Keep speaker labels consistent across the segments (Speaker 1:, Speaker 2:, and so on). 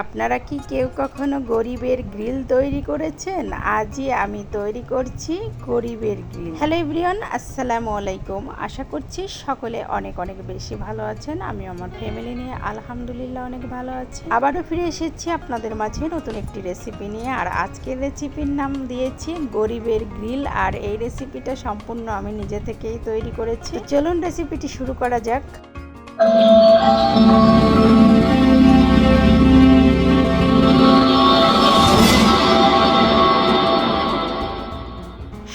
Speaker 1: আপনারা কি কেউ কখনো গরিবের গ্রিল তৈরি করেছেন? আজই আমি তৈরি করছি গরিবের গ্রিল। হ্যালো এভরিওয়ান, আসসালামু আলাইকুম। আশা করছি সকলে অনেক অনেক বেশি ভালো আছেন। আমি আমার ফ্যামিলি নিয়ে আলহামদুলিল্লাহ অনেক ভালো আছি। আবারও ফিরে এসেছি আপনাদের মাঝে নতুন একটি রেসিপি নিয়ে। আর আজকের রেসিপির নাম দিয়েছি গরিবের গ্রিল। আর এই রেসিপিটা সম্পূর্ণ আমি নিজে থেকেই তৈরি করেছি। চলুন রেসিপিটি শুরু করা যাক।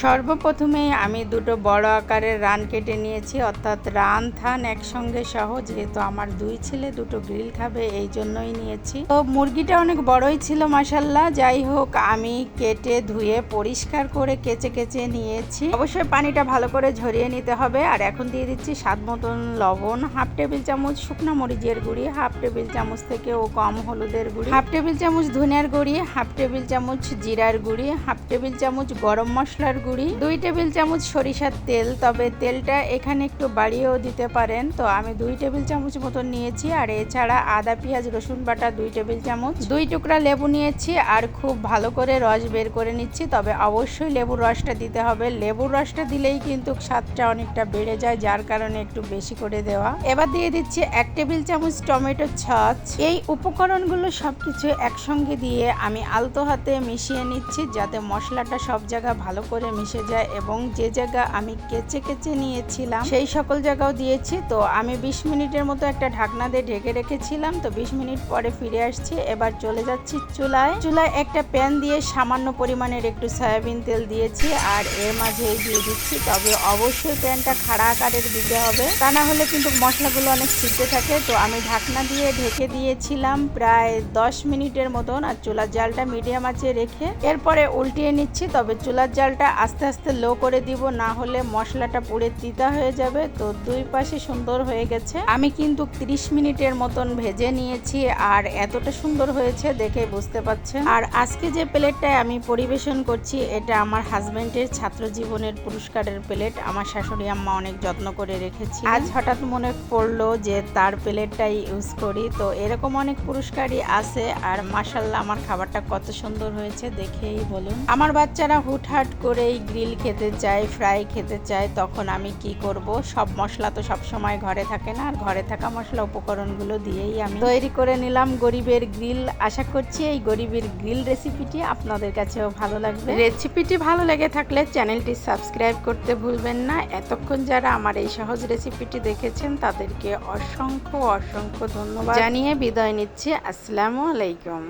Speaker 1: সর্বপ্রথমে আমি দুটো বড় আকারের রান কেটে নিয়েছি, অর্থাৎ রান, থান একসঙ্গে সহ, যেহেতু আমার দুই ছেলে, দুটো গ্রিল খাবে, এই জন্যই নিয়েছি। তো মুরগিটা অনেক বড়ই ছিল মাসাল্লাহ যাই হোক, আমি কেটে ধুয়ে পরিষ্কার করে কেচে কেচে নিয়েছি। অবশ্যই পানিটা ভালো করে ঝরিয়ে নিতে হবে। আর এখন দিয়ে দিচ্ছি স্বাদ মতন লবণ, হাফ টেবিল চামচ শুকনো মরিচের গুঁড়ি, হাফ টেবিল চামচ থেকেও কম হলুদের গুঁড়ি, হাফ টেবিল চামচ ধনিয়ার গুঁড়ি, হাফ টেবিল চামচ জিরার গুঁড়ি, হাফ টেবিল চামচ গরম মশলার গুঁড়ি দুই টেবিল চামচ সরিষার তেল, তবে তেলটা এখানে একটু বাড়িয়েও দিতে পারেন। তো আমি দুই টেবিল চামচ মতন নিয়েছি, আর এছাড়া আদা, পেঁয়াজ, রসুন বাটা দুই টেবিল চামচ। দুই টুকরা লেবু নিয়েছি, আর খুব ভালো করে রস বের করে নিচ্ছি, তবে অবশ্যই লেবুর রসটা দিতে হবে। লেবুর রসটা দিলেই কিন্তু স্বাদটা অনেকটা বেড়ে যায়, যার কারণে একটু বেশি করে দেওয়া। এবার দিয়ে দিচ্ছি এক টেবিল চামচ টমেটো ছচ এই উপকরণগুলো সবকিছু একসঙ্গে দিয়ে আমি আলতো হাতে মিশিয়ে নিচ্ছি, যাতে মশলাটা সব জায়গা ভালো করে মিশে যায় এবং যে জায়গা আমি কেচে কেচে নিয়েছিলাম, সেই সকল জায়গাও দিয়েছি। তো আমি বিশ মিনিটের মতো একটা ঢাকনা দিয়ে ঢেকে রেখেছিলাম। তো বিশ মিনিট পরে ফিরে আসছি। এবার চলে যাচ্ছি চুলায়। চুলায় একটা প্যান দিয়ে সামান্য পরিমাণের একটু সয়াবিন তেল দিয়েছি আর এর মাঝে দিয়ে দিচ্ছি। তবে অবশ্যই প্যানটা খাড়া আকারের দিতে হবে। তা না হলে কিন্তু মশলাগুলো অনেক ছিটতে থাকে। তো আমি ঢাকনা দিয়ে ঢেকে দিয়েছিলাম প্রায় দশ মিনিটের মতন। আর চুলার জালটা মিডিয়াম আছে রেখে এরপরে উল্টিয়ে নিচ্ছি। তবে চুলার জালটা আস্তে আস্তে লো করে দিব, না হলে মশলাটা পুড়ে তিতা হয়ে যাবে। তো দুই পাশে সুন্দর হয়ে গেছে। আমি কিন্তু 30 মিনিটের মতন ভেজে নিয়েছি আর এতটা সুন্দর হয়েছে দেখে বুঝতে পাচ্ছেন আর আজকে যে প্লেটটায় আমি পরিবেশন করছি, এটা আমার হাজবেন্ডের ছাত্র জীবনের পুরস্কারের প্লেট। আমার শাশুড়ি আম্মা অনেক যত্ন করে রেখেছি। আজ হঠাৎ মনে পড়ল যে তার প্লেটটাই ইউজ করি। তো এরকম অনেক পুরস্কারই আছে আর মাসাল্লাহ আমার খাবারটা কত সুন্দর হয়েছে দেখেই বলুন। আমার বাচ্চারা হুটহাট করেই গ্রিল খেতে চাই ফ্রাই খেতে চাই তখন আমি কি করব? সব মশলা তো সব সময় ঘরে থাকে না আর ঘরে থাকা মশলা উপকরণগুলো দিয়েই আমি তৈরি করে নিলাম গরিবের গ্রিল আশা করছি এই গরিবের গ্রিল রেসিপিটি আপনাদের কাছেও ভালো লাগবে। রেসিপিটি ভালো লেগে থাকলে চ্যানেলটি সাবস্ক্রাইব করতে ভুলবেন না। এতক্ষণ যারা আমার এই সহজ রেসিপিটি দেখেছেন তাদেরকে অসংখ্য অসংখ্য ধন্যবাদ। জানিয়ে বিদায় নিচ্ছি। আসসালামু আলাইকুম।